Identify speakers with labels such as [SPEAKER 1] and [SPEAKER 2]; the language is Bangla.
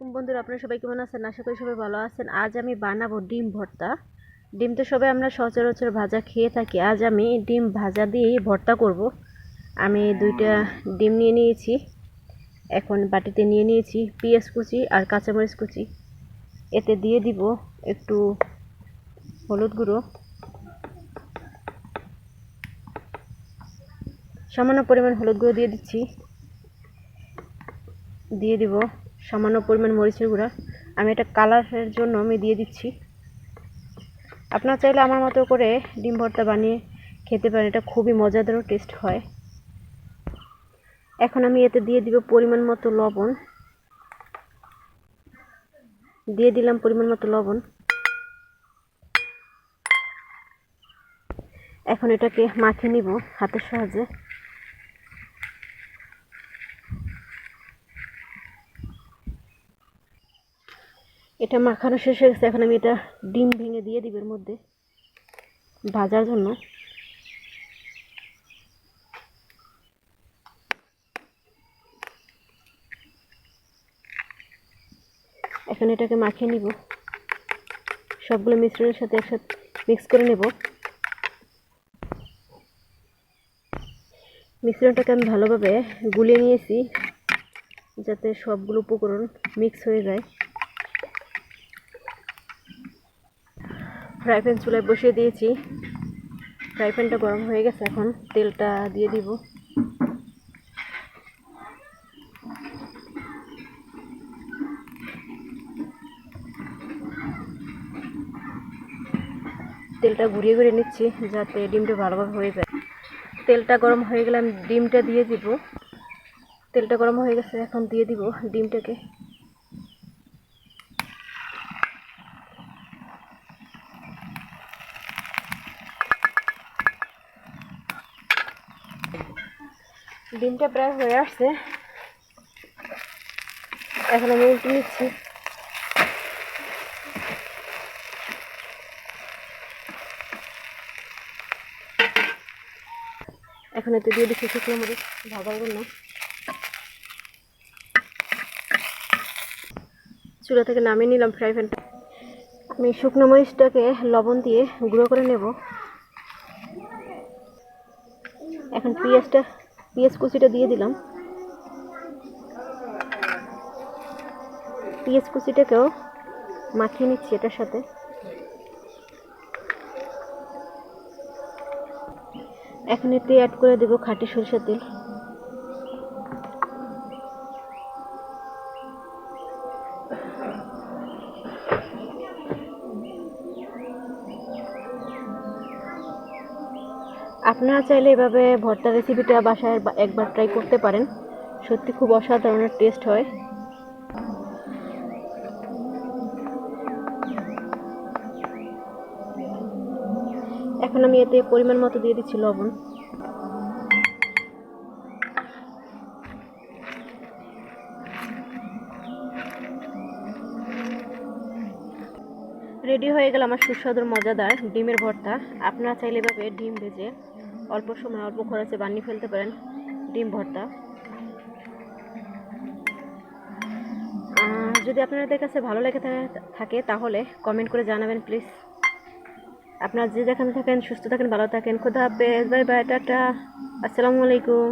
[SPEAKER 1] বন্ধুরা, আপনারা সবাই কেমন আছেন? আশা করি সবাই ভালো আছেন। আজ আমি বানাবো ডিম ভর্তা। ডিম তো সবাই আমরা সচরাচর ভাজা খেয়ে থাকি। আজ আমি ডিম ভাজা দিয়েই ভর্তা করব। আমি দুইটা ডিম নিয়ে নিয়েছি। এখন বাটিতে নিয়ে নিয়েছি পেঁয়াজ কুচি আর কাঁচামরিচ কুচি। এতে দিয়ে দিব একটু হলুদ গুঁড়ো। সামান্য পরিমাণ হলুদ গুঁড়ো দিয়ে দিচ্ছি। দিয়ে দিব সামান্য পরিমাণ মরিচের গুঁড়া। আমি এটা কালারের জন্য আমি দিয়ে দিচ্ছি। আপনার চাইলে আমার মতো করে ডিম ভর্তা বানিয়ে খেতে পারেন, এটা খুবই মজাদারও টেস্ট হয়। এখন আমি এতে দিয়ে দিব পরিমাণ মতো লবণ। দিয়ে দিলাম পরিমাণ মতো লবণ। এখন এটাকে মাখিয়ে নিব হাতের সাহায্যে। এটা মাখানো শেষ হয়ে গেছে, এখন আমি এটা ডিম ভেঙে দিয়ে দিব এর মধ্যে, ভাজার জন্য। এখন এটাকে মাখিয়ে নিব। সবগুলো মিশ্রণের সাথে একসাথে মিক্স করে নেব। মিশ্রণটাকে আমি ভালোভাবে গুলিয়ে নিয়েছি, যাতে সবগুলো উপকরণ মিক্স হয়ে যায়। ফ্রাই প্যান চুলায় বসিয়ে দিয়েছি। ফ্রাই প্যানটা গরম হয়ে গেছে, এখন তেলটা দিয়ে দিব। তেলটা ঘুরিয়ে ঘুরিয়ে নিচ্ছি যাতে ডিমটা ভালোভাবে হয়ে যায়। তেলটা গরম হয়ে গেলে আমি ডিমটা দিয়ে দিব। তেলটা গরম হয়ে গেছে, এখন দিয়ে দিব ডিমটাকে। ডিমটা প্রায় হয়ে আসছে। এখন আমি উল্টে নিচ্ছি। এখন এতে দিয়ে দিচ্ছি শুকনো মরিচ ভাজার জন্য। চুলা থেকে নামিয়ে নিলাম ফ্রাই প্যানটা আমি শুকনো মরিচটাকে লবণ দিয়ে গুঁড়ো করে নেব। এখন পেঁয়াজটা পেঁয়াজ কুচিটা দিয়ে দিলাম। পেঁয়াজ কুচিটাকেও মাখিয়ে নিচ্ছি এটার সাথে। এখন এতে অ্যাড করে দেবো খাটি সরিষার তেল। আপনারা চাইলে এভাবে ভর্তা রেসিপিটা বাসায় একবার ট্রাই করতে পারেন। সত্যি খুব অসাধারণ টেস্ট হয়। এখন আমি এতে পরিমাণ মতো দিয়ে দিচ্ছি লবণ। রেডি হয়ে গেল আমার সুস্বাদুর মজাদার ডিমের ভর্তা। আপনারা চাইলে এভাবে ডিম ভেজে অল্প সময় অল্প খরচে বানিয়ে ফেলতে পারেন ডিম ভর্তা। যদি আপনাদের কাছে ভালো লেগে থাকে তাহলে কমেন্ট করে জানাবেন প্লিজ আপনারা যে যেখানে থাকেন, সুস্থ থাকেন, ভালো থাকেন, খোদা হাফেজ বাই বাই টাটা। আসসালামু আলাইকুম।